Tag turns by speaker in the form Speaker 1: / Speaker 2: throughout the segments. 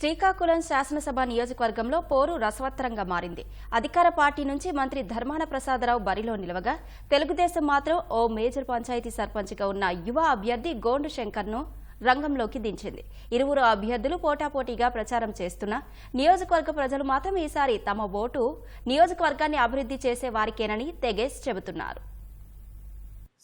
Speaker 1: శ్రీకాకుళం శాసనసభ నియోజకవర్గంలో పోరు రసవత్తరంగా మారింది. అధికార పార్టీ నుంచి మంత్రి ధర్మాన ప్రసాదరావు బరిలో నిలవగా తెలుగుదేశం మాత్రం ఓ మేజర్ పంచాయతీ సర్పంచ్గా ఉన్న యువ అభ్యర్థి గోండు శంకర్ను రంగంలోకి దించింది. ఇరువురు అభ్యర్థులు పోటాపోటీగా ప్రచారం చేస్తున్న నియోజకవర్గ ప్రజలు మాత్రం ఈసారి తమ ఓటు నియోజకవర్గాన్ని అభివృద్ధి చేసే వారికేనని తెగేస్ చెబుతున్నారు.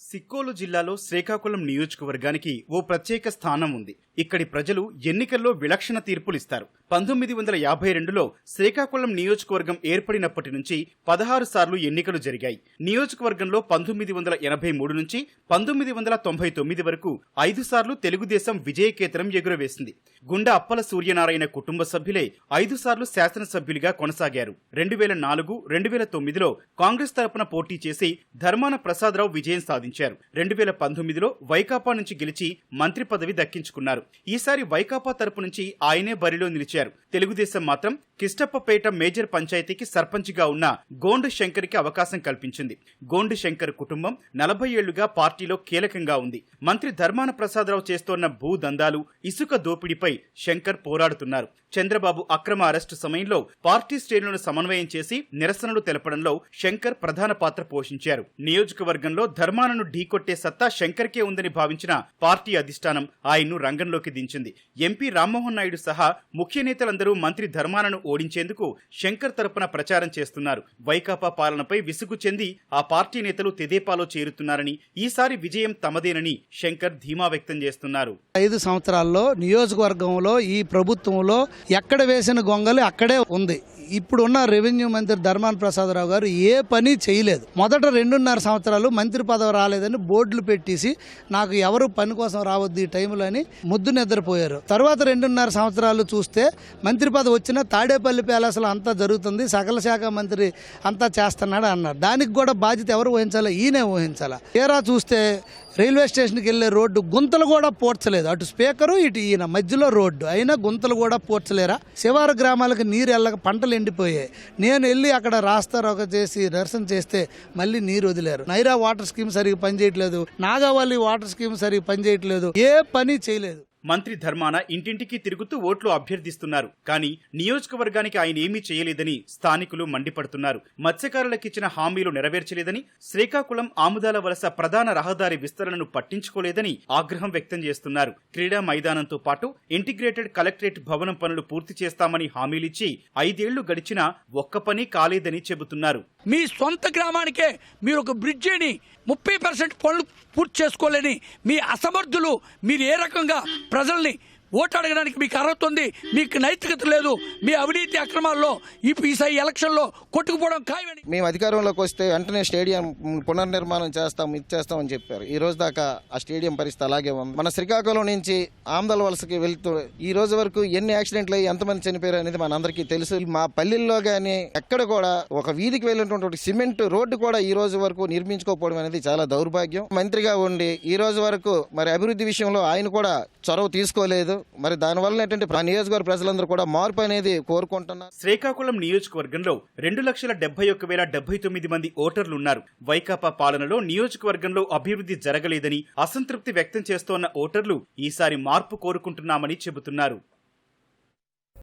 Speaker 2: సిక్కోలు జిల్లాలో శ్రీకాకుళం నియోజకవర్గానికి ఓ ప్రత్యేక స్థానం ఉంది. ఇక్కడి ప్రజలు ఎన్నికల్లో విలక్షణ తీర్పులిస్తారు. పంతొమ్మిది వందల యాభై రెండులో శ్రీకాకుళం నియోజకవర్గం ఏర్పడినప్పటి నుంచి పదహారు సార్లు ఎన్నికలు జరిగాయి. నియోజకవర్గంలో పంతొమ్మిది వందల ఎనభై మూడు నుంచి పంతొమ్మిది వందల తొంభై తొమ్మిది వరకు ఐదు సార్లు తెలుగుదేశం విజయకేతనం ఎగురవేసింది. గుండా అప్పల సూర్యనారాయణ కుటుంబ సభ్యులే ఐదు సార్లు శాసనసభ్యులుగా కొనసాగారు. రెండు వేల నాలుగు రెండు వేల తొమ్మిదిలో కాంగ్రెస్ తరపున పోటీ చేసి ధర్మాన ప్రసాదరావు విజయం సాధించారు. రెండు వేల పంతొమ్మిదిలో వైకాపా నుంచి గెలిచి మంత్రి పదవి దక్కించుకున్నారు. ఈసారి వైకాపా తరపు నుంచి ఆయనే బరిలో నిలిచారు. తెలుగుదేశం మాత్రం కిష్టప్పపేట మేజర్ పంచాయతీకి సర్పంచ్గా ఉన్న గోండు శంకర్కి అవకాశం కల్పించింది. గోండు శంకర్ కుటుంబం నలభై ఏళ్ళుగా పార్టీలో కీలకంగా ఉంది. మంత్రి ధర్మాన ప్రసాదరావు చేస్తోన్న భూ దందాలు ఇసుక దోపిడీపై శంకర్ పోరాడుతున్నారు. చంద్రబాబు అక్రమ అరెస్టు సమయంలో పార్టీ శ్రేణులను సమన్వయం చేసి నిరసనలు తెలపడంలో శంకర్ ప్రధాన పాత్ర పోషించారు. నియోజకవర్గంలో ధర్మానను ఢీకొట్టే సత్తా శంకర్కే ఉందని భావించిన పార్టీ అధిష్టానం ఆయన్ను రంగంలోకి దించింది. ఎంపీ రామ్మోహన్ నాయుడు సహా ముఖ్య నేతలందరూ మంత్రి ధర్మానను ఓడించేందుకు శంకర్ తరపున ప్రచారం చేస్తున్నారు. వైకాపా పాలనపై విసుగు చెంది ఆ పార్టీ నేతలు తెదేపాలో చేరుతున్నారని ఈసారి విజయం తమదేనని శంకర్ ధీమా వ్యక్తం చేస్తున్నారు.
Speaker 3: ఐదు సంవత్సరాల్లో నియోజకవర్గంలో ఈ ప్రభుత్వంలో ఎక్కడ వేసిన గొంగలి అక్కడే ఉంది. ఇప్పుడున్న రెవెన్యూ మంత్రి ధర్మాన ప్రసాదరావు గారు ఏ పని చేయలేదు. మొదట రెండున్నర సంవత్సరాలు మంత్రి పదవి రాలేదని బోర్డులు పెట్టేసి నాకు ఎవరు పని కోసం రావద్దు ఈ టైంలో అని ముద్దు నిద్రపోయారు. తర్వాత రెండున్నర సంవత్సరాలు చూస్తే మంత్రి పదవి వచ్చిన తాడేపల్లి ప్యాలెస్లో అంతా జరుగుతుంది సకల శాఖ మంత్రి అంతా చేస్తున్నాడు అన్నారు. దానికి కూడా బాధ్యత ఎవరు వహించాలి? ఈయనే ఊహించాలా తీరా చూస్తే రైల్వే స్టేషన్కి వెళ్ళే రోడ్డు గుంతలు కూడా పోడ్చలేదు. అటు స్పీకరు ఇటు ఈయన మధ్యలో రోడ్డు. అయినా గుంతలు కూడా పోడ్చలేరా? శివారు గ్రామాలకు నీరు వెళ్ళక పంటలు ఎండిపోయాయి. నేను వెళ్ళి అక్కడ రాస్తారోక చేసి నిరసన చేస్తే మళ్ళీ నీరు వదిలేరు. నైరా వాటర్ స్కీమ్ సరిగ్గా పనిచేయట్లేదు. నాగావళి వాటర్ స్కీమ్ సరిగ్గా పనిచేయట్లేదు. ఏ పని చేయలేదు.
Speaker 2: మంత్రి ధర్మాన ఇంటింటికి తిరుగుతూ ఓట్లు అభ్యర్థిస్తున్నారు. కానీ నియోజకవర్గానికి ఆయన ఏమీ చేయలేదని స్థానికులు మండిపడుతున్నారు. మత్స్యకారులకిచ్చిన హామీలు నెరవేర్చలేదని శ్రీకాకుళం ఆముదాల వలస ప్రధాన రహదారి విస్తరణను పట్టించుకోలేదని ఆగ్రహం వ్యక్తం చేస్తున్నారు. క్రీడా మైదానంతో పాటు ఇంటిగ్రేటెడ్ కలెక్టరేట్ భవనం పనులు పూర్తి చేస్తామని హామీలిచ్చి ఐదేళ్ళు గడిచినా ఒక్క పని కాలేదని చెబుతున్నారు.
Speaker 4: మీ సొంత గ్రామానికే మీరు ఒక బ్రిడ్జిని ముప్పై పర్సెంట్ పనులు పూర్తి చేసుకోలేని మీ అసమర్థులు మీరు ఏ రకంగా ప్రజల్ని ఓటు అడగడానికి మీకు అర్హత ఉంది మీకు నైతికత లేదు మీ అవినీతి అక్రమాల్లో ఇప్పుడు ఈసారి ఎలక్షన్లో కొట్టుకుపోవడం ఖాయమని.
Speaker 5: మేము అధికారంలోకి వస్తే వెంటనే స్టేడియం పునర్నిర్మాణం చేస్తాం ఇది చేస్తాం అని చెప్పారు. ఈ రోజు దాకా ఆ స్టేడియం పరిస్థితి అలాగే ఉంది. మన శ్రీకాకుళం నుంచి ఆమదల వలసకి వెళ్తూ ఈ రోజు వరకు ఎన్ని యాక్సిడెంట్లు అయ్యి ఎంతమంది చనిపోయారు అనేది మనందరికీ తెలుసు. మా పల్లెల్లో కానీ ఎక్కడ కూడా ఒక వీధికి వెళ్ళినటువంటి సిమెంట్ రోడ్డు కూడా ఈ రోజు వరకు నిర్మించుకోకపోవడం అనేది చాలా దౌర్భాగ్యం. మంత్రిగా ఉండి ఈ రోజు వరకు మరి అభివృద్ధి విషయంలో ఆయన కూడా చొరవ తీసుకోలేదు. మరి దానివల్ల ఏంటంటే నియోజకవర్గ ప్రజలందరూ కూడా మార్పు అనేది కోరుకుంటున్నారు.
Speaker 2: శ్రీకాకుళం నియోజకవర్గంలో రెండు లక్షల డెబ్బై ఒక్క వేల డెబ్బై తొమ్మిది మంది ఓటర్లున్నారు. వైకాపా పాలనలో నియోజకవర్గంలో అభివృద్ధి జరగలేదని అసంతృప్తి వ్యక్తం చేస్తోన్న ఓటర్లు ఈసారి మార్పు కోరుకుంటున్నామని చెబుతున్నారు.